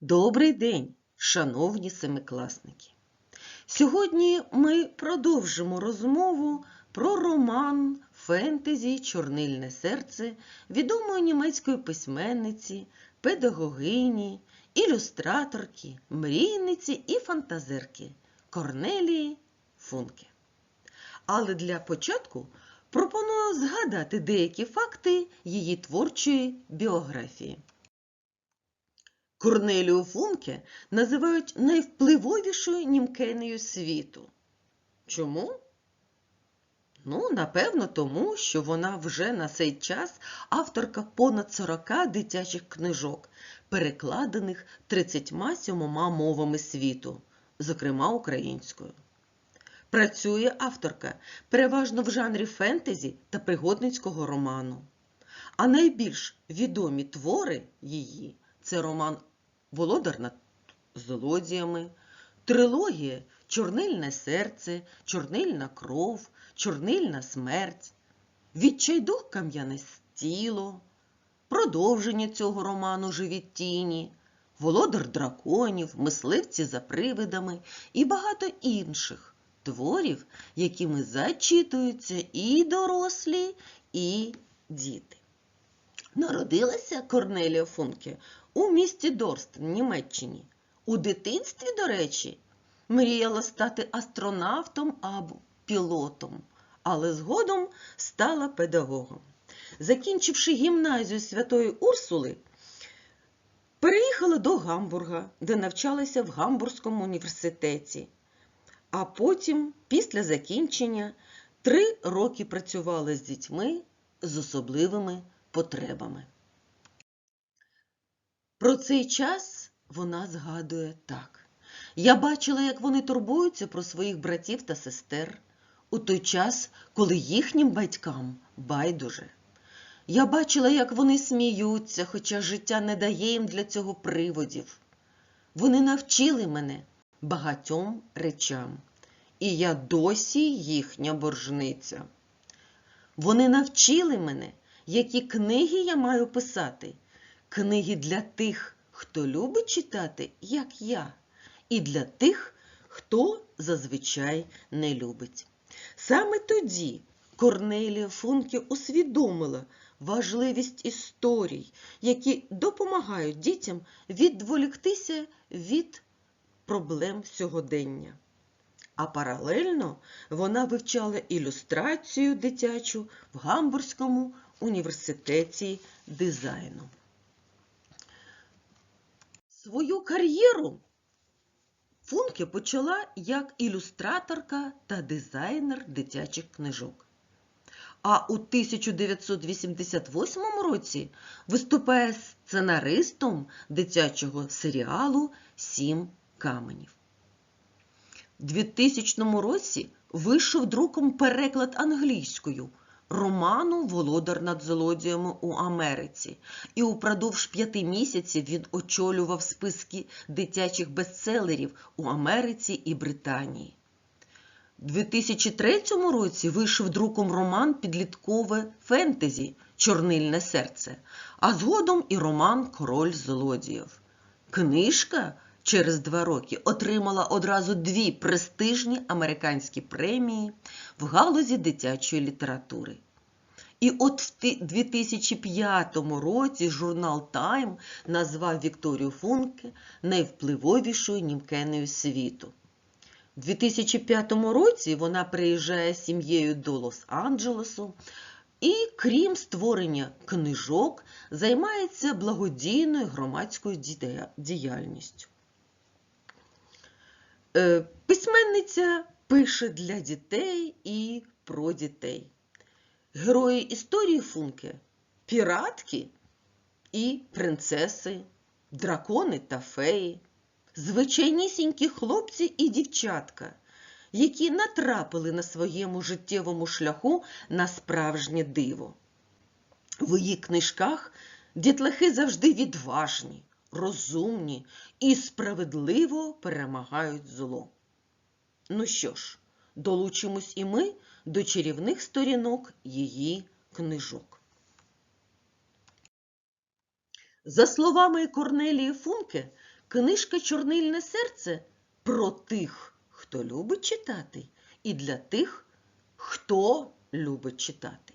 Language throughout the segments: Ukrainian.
Добрий день, шановні семикласники! Сьогодні ми продовжимо розмову про роман фентезі Чорнильне серце відомої німецької письменниці, педагогині, ілюстраторки, мрійниці і фантазерки Корнелії Функе. Але для початку пропоную згадати деякі факти її творчої біографії. Корнелію Функе називають найвпливовішою німкенею світу. Чому? Ну, напевно, тому, що вона вже на цей час авторка понад 40 дитячих книжок, перекладених 37 мовами світу, зокрема українською. Працює авторка переважно в жанрі фентезі та пригодницького роману. А найбільш відомі твори її це роман Володар над злодіями, трилогія Чорнильне серце, Чорнильна кров, Чорнильна смерть, Відчайдух кам'яне тіло, продовження цього роману Живі тіні, Володар драконів, Мисливці за привидами і багато інших творів, якими зачитуються і дорослі, і діти. Народилася Корнелія Функе у місті Дорст, в Німеччині. У дитинстві, до речі, мріяла стати астронавтом або пілотом, але згодом стала педагогом. Закінчивши гімназію Святої Урсули, переїхала до Гамбурга, де навчалася в Гамбурзькому університеті. А потім, після закінчення, три роки працювала з дітьми з особливими потребами. Про цей час вона згадує так. Я бачила, як вони турбуються про своїх братів та сестер у той час, коли їхнім батькам байдуже. Я бачила, як вони сміються, хоча життя не дає їм для цього приводів. Вони навчили мене багатьом речам, і я досі їхня боржниця. Вони навчили мене, які книги я маю писати. Книги для тих, хто любить читати, як я, і для тих, хто зазвичай не любить. Саме тоді Корнелія Функе усвідомила важливість історій, які допомагають дітям відволіктися від проблем сьогодення. А паралельно вона вивчала ілюстрацію дитячу в Гамбурзькому університеті дизайну. Свою кар'єру Функе почала як ілюстраторка та дизайнер дитячих книжок. А у 1988 році виступає сценаристом дитячого серіалу Сім каменів. У 2000 році вийшов друком переклад англійською роману Володар над злодіями у Америці, і упродовж п'яти місяців він очолював списки дитячих бестселерів у Америці і Британії. У 2003 році вийшов друком роман Підліткове фентезі Чорнильне серце, а згодом і роман Король злодіїв. Книжка через два роки отримала одразу дві престижні американські премії в галузі дитячої літератури. І от в 2005 році журнал Time назвав Вікторію Функе найвпливовішою німкеною світу. У 2005 році вона приїжджає з сім'єю до Лос-Анджелесу і, крім створення книжок, займається благодійною громадською діяльністю. Е, письменниця пише для дітей і про дітей. Герої історії Функе піратки і принцеси, дракони та феї, звичайнісінькі хлопці і дівчатка, які натрапили на своєму життєвому шляху на справжнє диво. В її книжках дітлахи завжди відважні, розумні і справедливо перемагають зло. Ну що ж, долучимось і ми до чарівних сторінок її книжок. За словами Корнелії Функе, Книжка Чорнильне серце про тих, хто любить читати, і для тих, хто любить читати.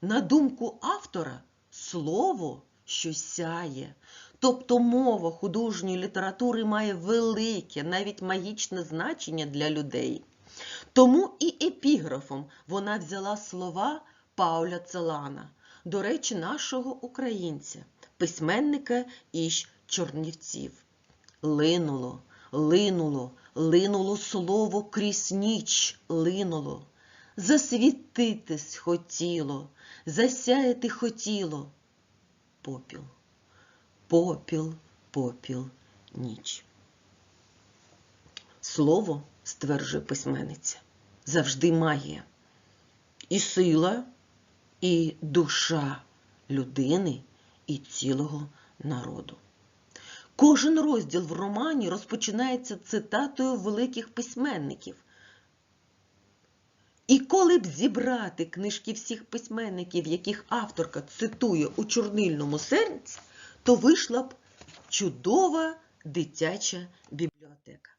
На думку автора, слово, що сяє, тобто мова художньої літератури має велике, навіть магічне значення для людей. Тому і епіграфом вона взяла слова Пауля Целана, до речі, нашого українця, письменника із Чорнівців. Линуло, линуло, линуло слово крізь ніч линуло. Засвітитись хотіло, засяяти хотіло. Попіл, попіл, попіл, ніч. Слово, стверджує письменниця, завжди магія. І сила, і душа людини, і цілого народу. Кожен розділ в романі розпочинається цитатою великих письменників. І коли б зібрати книжки всіх письменників, яких авторка цитує у чорнильному серці, то вийшла б чудова дитяча бібліотека.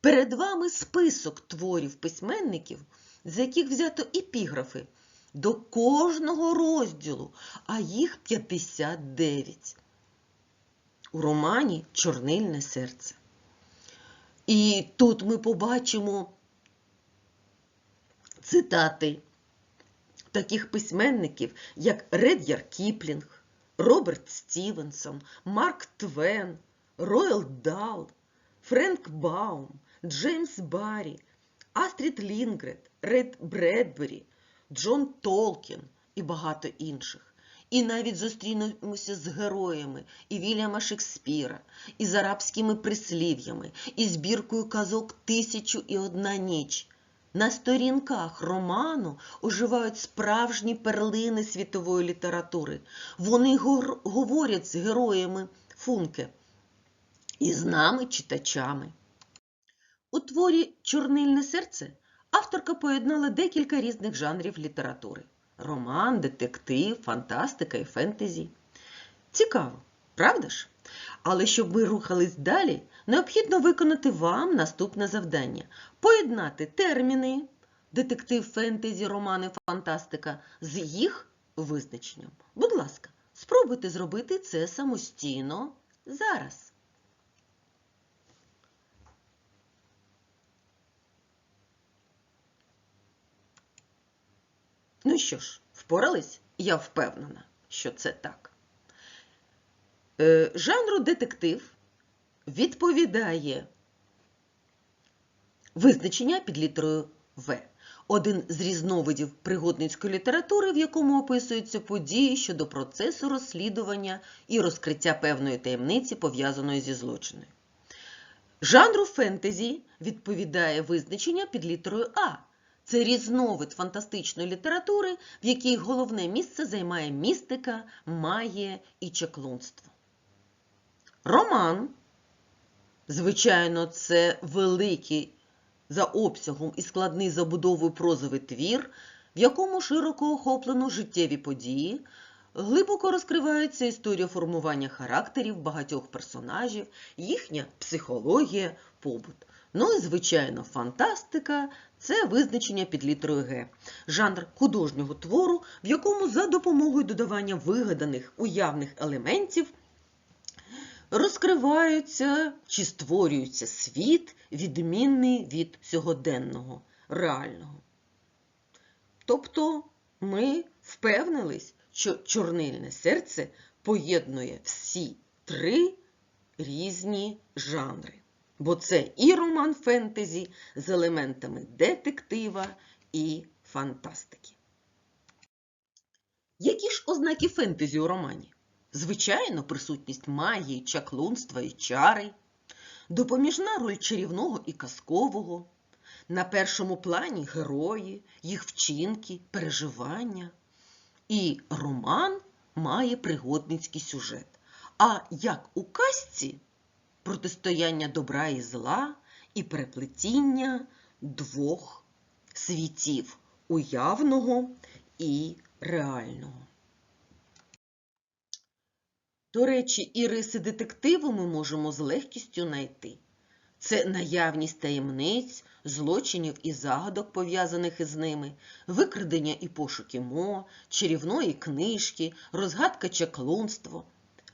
Перед вами список творів письменників, з яких взято епіграфи до кожного розділу, а їх 59 у романі Чорнильне серце. І тут ми побачимо цитати таких письменників, як Ред'яр Кіплінг, Роберт Стівенсон, Марк Твен, Ройл Дал, Френк Баум, Джеймс Баррі, Астрід Лінгрет, Ред Бредбері, Джон Толкін і багато інших. І навіть зустрінемося з героями і Вільяма Шекспіра, і з арабськими прислів'ями, і збіркою казок Тисячу і одна ніч. На сторінках роману оживають справжні перлини світової літератури. Вони говорять з героями Функе і з нами, читачами. У творі Чорнильне серце авторка поєднала декілька різних жанрів літератури: роман, детектив, фантастика і фентезі. Цікаво, правда ж? Але щоб ми рухались далі, необхідно виконати вам наступне завдання: поєднати терміни, детектив, фентезі, романи, фантастика з їх визначенням. Будь ласка, спробуйте зробити це самостійно зараз. Ну що ж, впорались? Я впевнена, що це так. Е, жанру детектив відповідає визначення під літерою В. Один з різновидів пригодницької літератури, в якому описуються події щодо процесу розслідування і розкриття певної таємниці, пов'язаної зі злочиною. Жанру фентезі відповідає визначення під літерою А. Це різновид фантастичної літератури, в якій головне місце займає містика, магія і чаклунство. Роман, звичайно, це великий за обсягом і складний забудовою прозовий твір, в якому широко охоплено життєві події, глибоко розкривається історія формування характерів багатьох персонажів, їхня психологія, побут. Ну і, звичайно, фантастика це визначення під літерою Г. Жанр художнього твору, в якому за допомогою додавання вигаданих уявних елементів розкриваються чи створюється світ, відмінний від сьогоденного, реального. Тобто ми впевнились, що чорнильне серце поєднує всі три різні жанри. Бо це і роман фентезі з елементами детектива і фантастики. Які ж ознаки фентезі у романі? Звичайно, присутність магії, чаклунства і чари, допоміжна роль чарівного і казкового, на першому плані герої, їх вчинки, переживання. І роман має пригодницький сюжет. А як у казці протистояння добра і зла і переплетіння двох світів уявного і реального. До речі, і риси детективу ми можемо з легкістю знайти. Це наявність таємниць, злочинів і загадок, пов'язаних із ними, викрадення і пошуки Мо, чарівної книжки, розгадка чаклунство.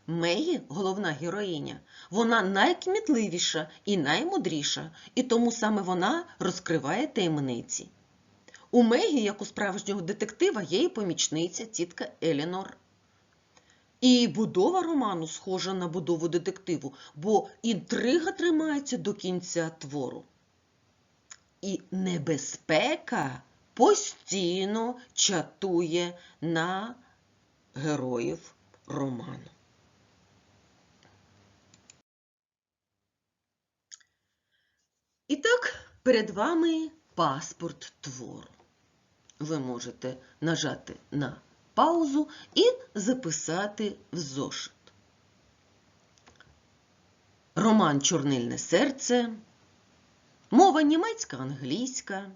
Мегі, головна героїня, вона найкмітливіша і наймудріша, і тому саме вона розкриває таємниці. У Мегі, як у справжнього детектива, є і помічниця тітка Елінор. І будова роману схожа на будову детективу, бо інтрига тримається до кінця твору. І небезпека постійно чатує на героїв роману. І так, перед вами паспорт твору. Ви можете нажати на паузу і записати в зошит. Роман Чорнильне серце, мова німецька англійська.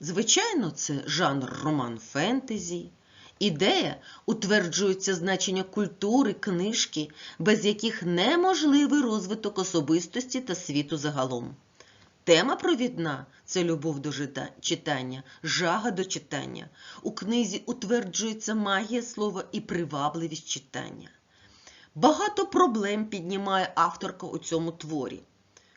Звичайно, це жанр роман фентезі. Ідея утверджується значення культури, книжки, без яких неможливий розвиток особистості та світу загалом. Тема провідна це любов до читання, жага до читання. У книзі утверджується магія слова і привабливість читання. Багато проблем піднімає авторка у цьому творі.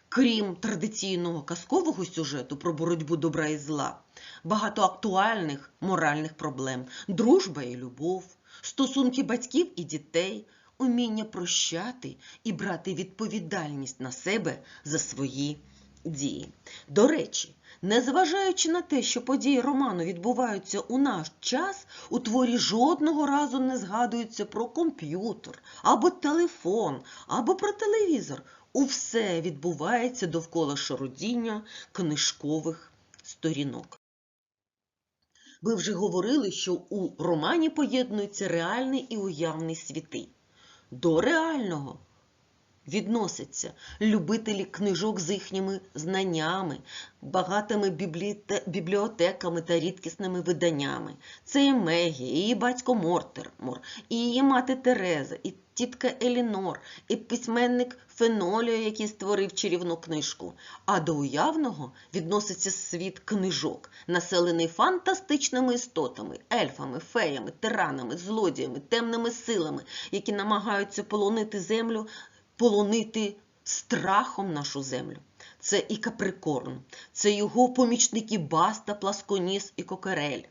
Крім традиційного казкового сюжету про боротьбу добра і зла, багато актуальних моральних проблем, дружба і любов, стосунки батьків і дітей, уміння прощати і брати відповідальність на себе за свої дії. До речі, незважаючи на те, що події роману відбуваються у наш час, у творі жодного разу не згадується про комп'ютер, або телефон, або про телевізор. Усе відбувається довкола шародіння книжкових сторінок. Ви вже говорили, що у романі поєднуються реальний і уявний світи. До реального відносяться любителі книжок з їхніми знаннями, багатими бібліотеками та рідкісними виданнями. Це і Мегі, і її батько Мортермор, і її мати Тереза, і тітка Елінор, і письменник Феноліо, який створив чарівну книжку. А до уявного відноситься світ книжок, населений фантастичними істотами, ельфами, феями, тиранами, злодіями, темними силами, які намагаються полонити землю полонити страхом нашу землю. Це і Каприкорн, це його помічники Баста, Пласконіс і Кокерель,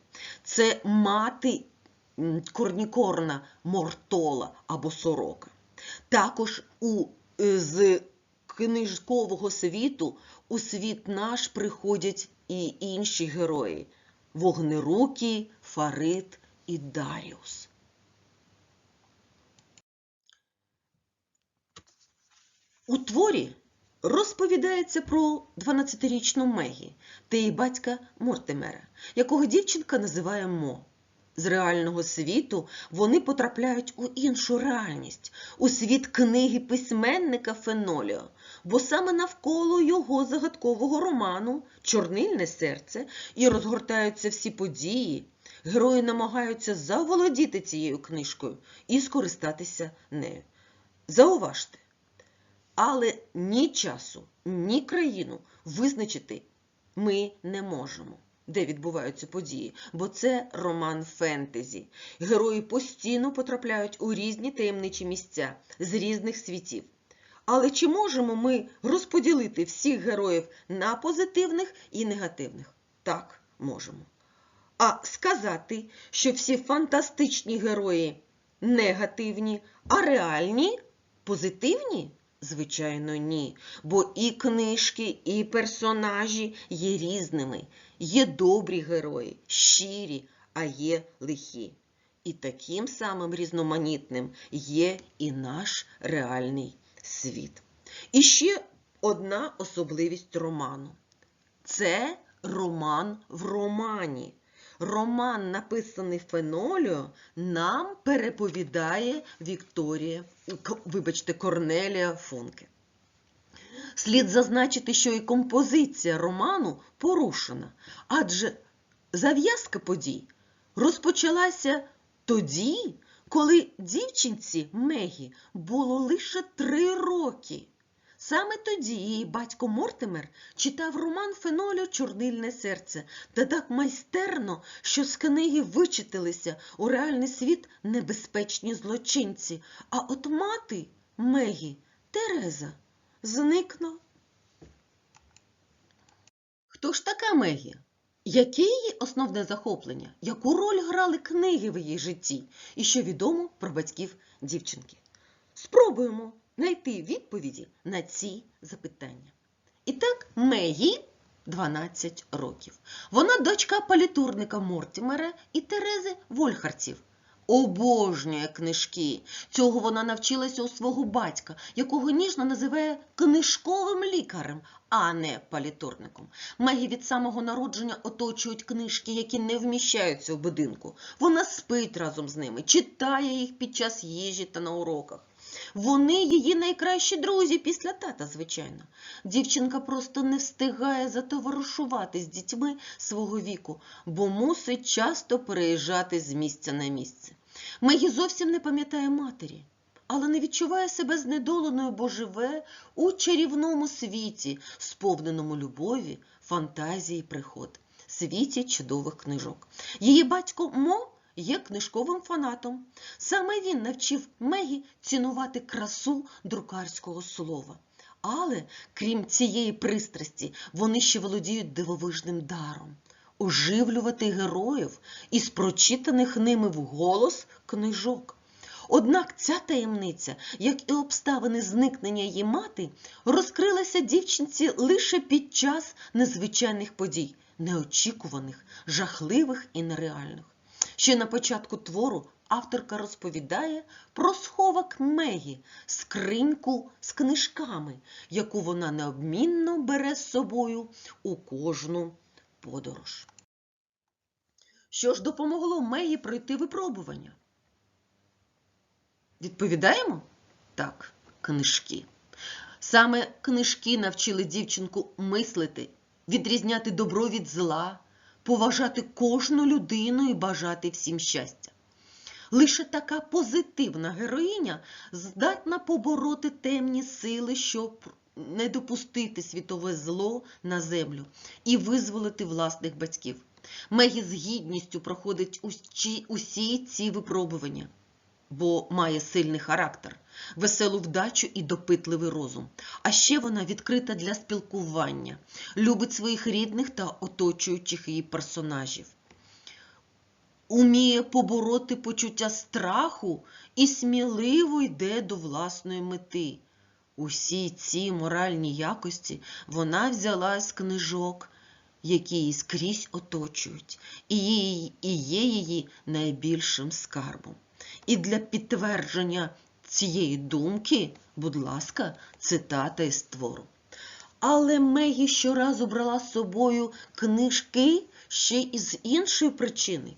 це мати Корнікорна Мортола або Сорока. Також у, е, з книжкового світу у світ наш приходять і інші герої Вогнерукий, Фарид і Даріус. У творі розповідається про 12-річну Мегі та її батька Мортимера, якого дівчинка називає Мо. З реального світу вони потрапляють у іншу реальність, у світ книги письменника Феноліо, бо саме навколо його загадкового роману Чорнильне серце і розгортаються всі події. Герої намагаються заволодіти цією книжкою і скористатися нею. Зауважте, але ні часу, ні країну визначити ми не можемо, де відбуваються події, бо це роман фентезі. Герої постійно потрапляють у різні таємничі місця з різних світів. Але чи можемо ми розподілити всіх героїв на позитивних і негативних? Так, можемо. А сказати, що всі фантастичні герої негативні, а реальні позитивні? Звичайно, ні. Бо і книжки, і персонажі є різними. Є добрі герої, щирі, а є лихі. І таким самим різноманітним є і наш реальний світ. І ще одна особливість роману. Це роман в романі. Роман, написаний Феноліо, нам переповідає Вікторія, вибачте, Корнелія Функе. Слід зазначити, що і композиція роману порушена, адже зав'язка подій розпочалася тоді, коли дівчинці Мегі було лише три роки. Саме тоді її батько Мортимер читав роман Фенолю Чорнильне серце та так майстерно, що з книги вичиталися у реальний світ небезпечні злочинці, а от мати Мегі Тереза зникла. Хто ж така Мегі? Яке її основне захоплення? Яку роль грали книги в її житті? І що відомо про батьків дівчинки? Спробуємо знайти відповіді на ці запитання. І так, Мегі 12 років. Вона дочка палітурника Мортімера і Терези Вольхарців. Обожнює книжки. Цього вона навчилася у свого батька, якого ніжно називає книжковим лікарем, а не палітурником. Мегі від самого народження оточують книжки, які не вміщаються в будинку. Вона спить разом з ними, читає їх під час їжі та на уроках. Вони її найкращі друзі після тата, звичайно. Дівчинка просто не встигає затоваришувати з дітьми свого віку, бо мусить часто переїжджати з місця на місце. Мегі зовсім не пам'ятає матері, але не відчуває себе знедоленою, бо живе у чарівному світі, сповненому любові, фантазії, приход, світі чудових книжок. Її батько Мо є книжковим фанатом. Саме він навчив Мегі цінувати красу друкарського слова. Але, крім цієї пристрасті, вони ще володіють дивовижним даром оживлювати героїв із прочитаних ними вголос книжок. Однак ця таємниця, як і обставини зникнення її мати, розкрилася дівчинці лише під час незвичайних подій, неочікуваних, жахливих і нереальних. Ще на початку твору авторка розповідає про сховок Мегі, скриньку з книжками, яку вона необмінно бере з собою у кожну подорож. Що ж допомогло Мегі пройти випробування? Відповідаємо? Так, книжки. Саме книжки навчили дівчинку мислити, відрізняти добро від зла, поважати кожну людину і бажати всім щастя. Лише така позитивна героїня здатна побороти темні сили, щоб не допустити світове зло на землю і визволити власних батьків. Мегі з гідністю проходить усі, ці випробування, бо має сильний характер, веселу вдачу і допитливий розум. А ще вона відкрита для спілкування, любить своїх рідних та оточуючих її персонажів. Уміє побороти почуття страху і сміливо йде до власної мети. Усі ці моральні якості вона взяла з книжок, які її скрізь оточують, і є її найбільшим скарбом. І для підтвердження цієї думки, будь ласка, цитата із твору. Але Мегі щоразу брала з собою книжки ще й з іншої причини.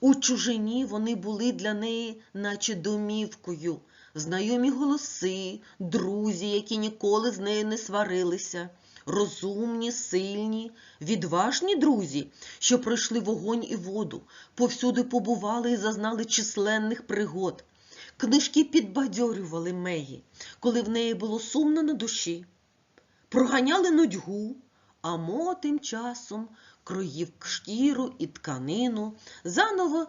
У чужині вони були для неї, наче домівкою, знайомі голоси, друзі, які ніколи з нею не сварилися, розумні, сильні, відважні друзі, що пройшли вогонь і воду, повсюди побували і зазнали численних пригод. Книжки підбадьорювали Мегі, коли в неї було сумно на душі, проганяли нудьгу, а Мо тим часом кроїв шкіру і тканину, заново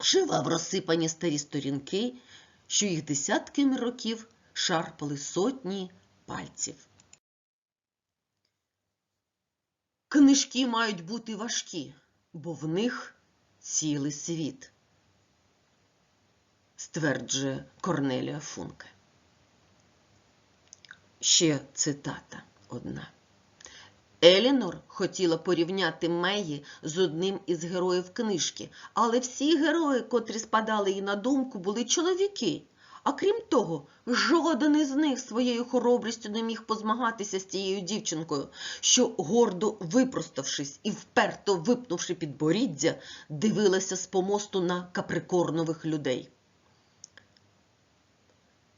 шивав розсипані старі сторінки, що їх десятками років шарпали сотні пальців. Книжки мають бути важкі, бо в них цілий світ, стверджує Корнелія Функе. Ще цитата одна. Елінор хотіла порівняти Мегі з одним із героїв книжки, але всі герої, котрі спадали їй на думку, були чоловіки. А крім того, жоден із них своєю хоробрістю не міг позмагатися з тією дівчинкою, що, гордо випроставшись і вперто випнувши підборіддя, дивилася з помосту на каприкорнових людей.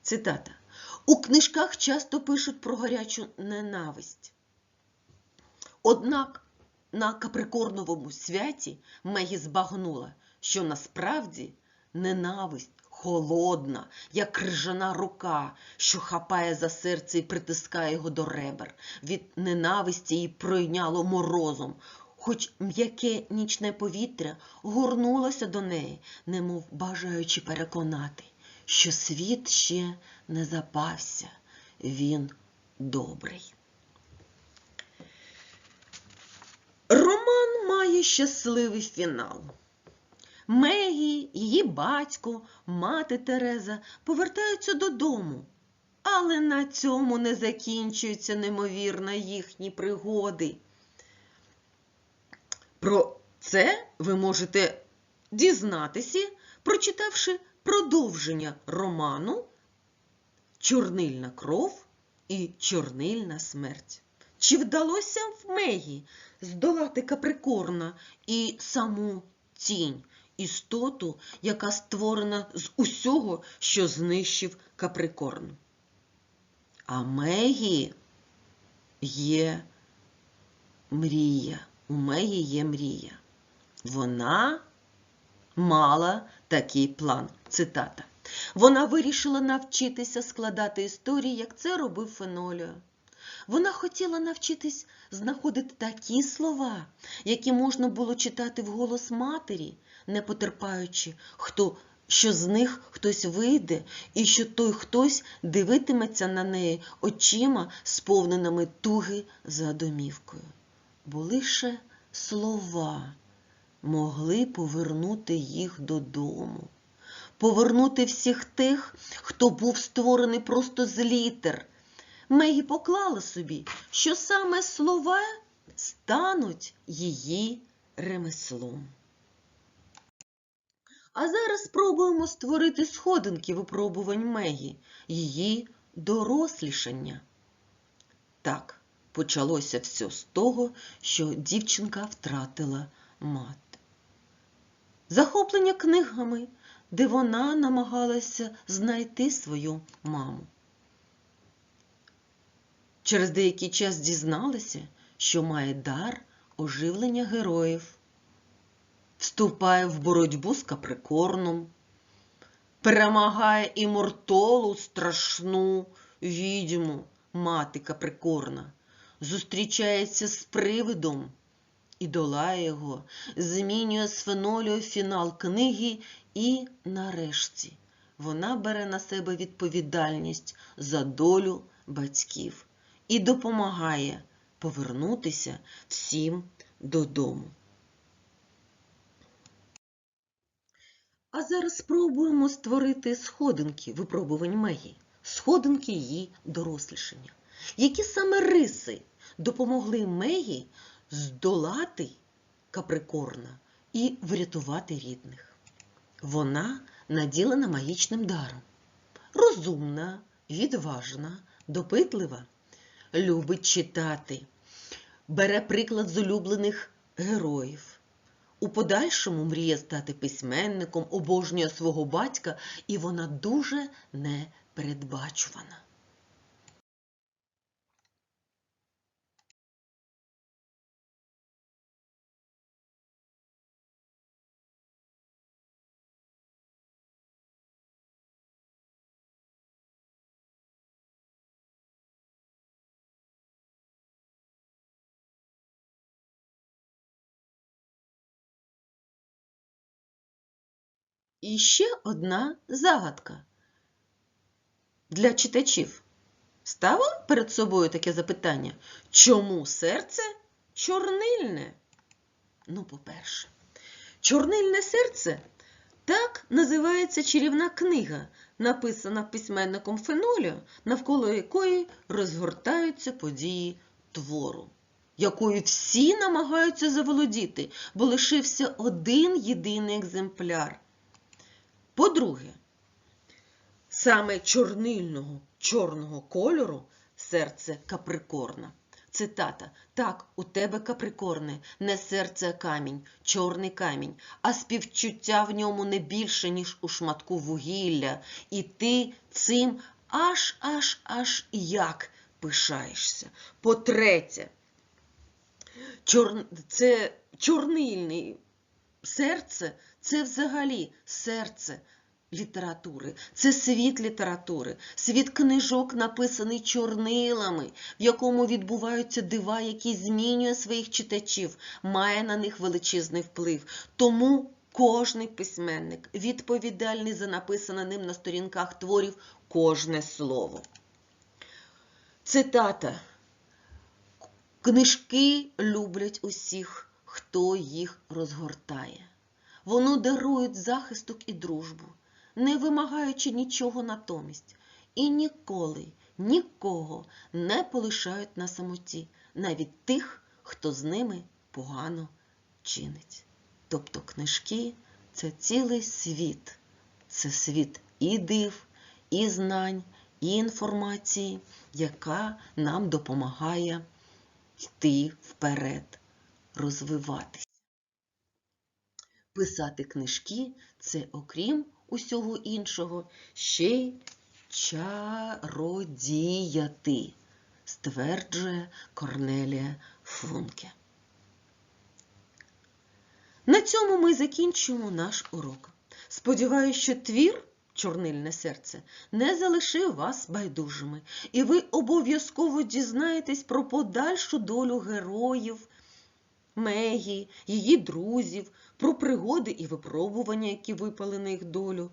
Цитата. У книжках часто пишуть про гарячу ненависть. Однак на каприкорновому святі Мегі збагнула, що насправді ненависть, холодна, як крижана рука, що хапає за серце і притискає його до ребер. Від ненависті її пройняло морозом, хоч м'яке нічне повітря горнулося до неї, немов бажаючи переконати, що світ ще не запався, він добрий. Роман має щасливий фінал. Мегі, її батько, мати Тереза повертаються додому. Але на цьому не закінчуються неймовірно їхні пригоди. Про це ви можете дізнатися, прочитавши продовження роману Чорнильна кров і чорнильна смерть. Чи вдалося в Мегі здолати Каприкорна і саму тінь, істоту, яка створена з усього, що знищив Каприкорн? А Мегі є мрія. У Мегі є мрія. Вона мала такий план. Цитата. Вона вирішила навчитися складати історії, як це робив Феноліо. Вона хотіла навчитись знаходити такі слова, які можна було читати вголос матері, не потерпаючи, хто, що з них хтось вийде, і що той хтось дивитиметься на неї очима, сповненими туги за домівкою. Бо лише слова могли повернути їх додому, повернути всіх тих, хто був створений просто з літер. Мегі поклала собі, що саме слова стануть її ремеслом. А зараз спробуємо створити сходинки випробувань Мегі, її дорослішання. Так, почалося все з того, що дівчинка втратила мати. Захоплення книгами, де вона намагалася знайти свою маму. Через деякий час дізналася, що має дар оживлення героїв, вступає в боротьбу з каприкорном, перемагає і мортолу страшну відьму мати каприкорна, зустрічається з привидом і долає його, змінює з фенолію фінал книги і, нарешті, вона бере на себе відповідальність за долю батьків і допомагає повернутися всім додому. А зараз спробуємо створити сходинки випробувань Мегі, сходинки її дорослішання. Які саме риси допомогли Мегі здолати Каприкорна і врятувати рідних? Вона наділена магічним даром. Розумна, відважна, допитлива, любить читати, бере приклад з улюблених героїв. У подальшому мріє стати письменником, обожнює свого батька, і вона дуже непередбачувана. І ще одна загадка для читачів. Ставив перед собою таке запитання, чому серце чорнильне? Ну, по-перше, чорнильне серце так називається чарівна книга, написана письменником Феноліо, навколо якої розгортаються події твору, якою всі намагаються заволодіти, бо лишився один єдиний екземпляр. По-друге, саме чорнильного чорного кольору серце Каприкорна. Цитата. Так, у тебе Каприкорне, не серце, камінь, чорний камінь, а співчуття в ньому не більше, ніж у шматку вугілля, і ти цим аж аж аж як пишаєшся. По-третє, чор... це чорнильний серце це взагалі серце літератури, це світ літератури, світ книжок, написаний чорнилами, в якому відбуваються дива, які змінює своїх читачів, має на них величезний вплив. Тому кожний письменник відповідальний за написане ним на сторінках творів кожне слово. Цитата. Книжки люблять усіх, хто їх розгортає. Вони дарують захисток і дружбу, не вимагаючи нічого натомість, і ніколи нікого не полишають на самоті, навіть тих, хто з ними погано чинить. Тобто книжки це цілий світ, це світ і див, і знань, і інформації, яка нам допомагає йти вперед, розвиватися. Писати книжки це, окрім усього іншого, ще й чародіяти, стверджує Корнелія Функе. На цьому ми закінчуємо наш урок. Сподіваюся, що твір Чорнильне серце не залишив вас байдужими, і ви обов'язково дізнаєтесь про подальшу долю героїв Мегі, її друзів, про пригоди і випробування, які випали на їх долю.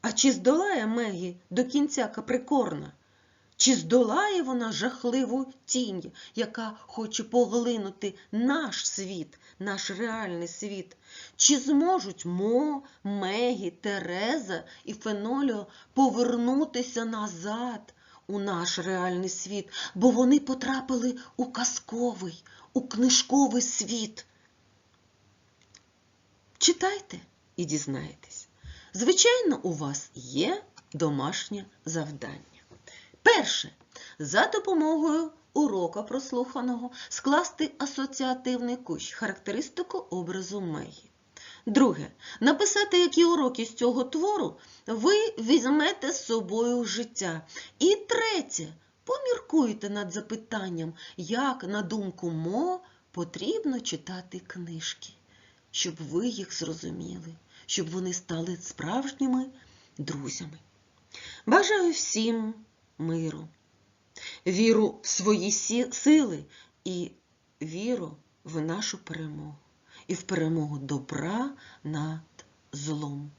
А чи здолає Мегі до кінця Каприкорна? Чи здолає вона жахливу тінь, яка хоче поглинути наш світ, наш реальний світ? Чи зможуть Мо, Мегі, Тереза і Феноліо повернутися назад у наш реальний світ, бо вони потрапили у казковий, у книжковий світ? Читайте і дізнаєтесь. Звичайно, у вас є домашнє завдання. Перше. За допомогою урока прослуханого скласти асоціативний кущ, характеристику образу Мегі. Друге. Написати, які уроки з цього твору ви візьмете з собою в життя. І третє. Поміркуйте над запитанням, як, на думку Мо, потрібно читати книжки, щоб ви їх зрозуміли, щоб вони стали справжніми друзями. Бажаю всім миру, віру в свої сили і віру в нашу перемогу. І в перемогу добра над злом.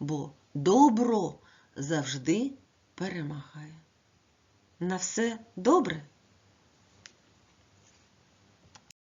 Бо добро завжди перемагає. На все добре!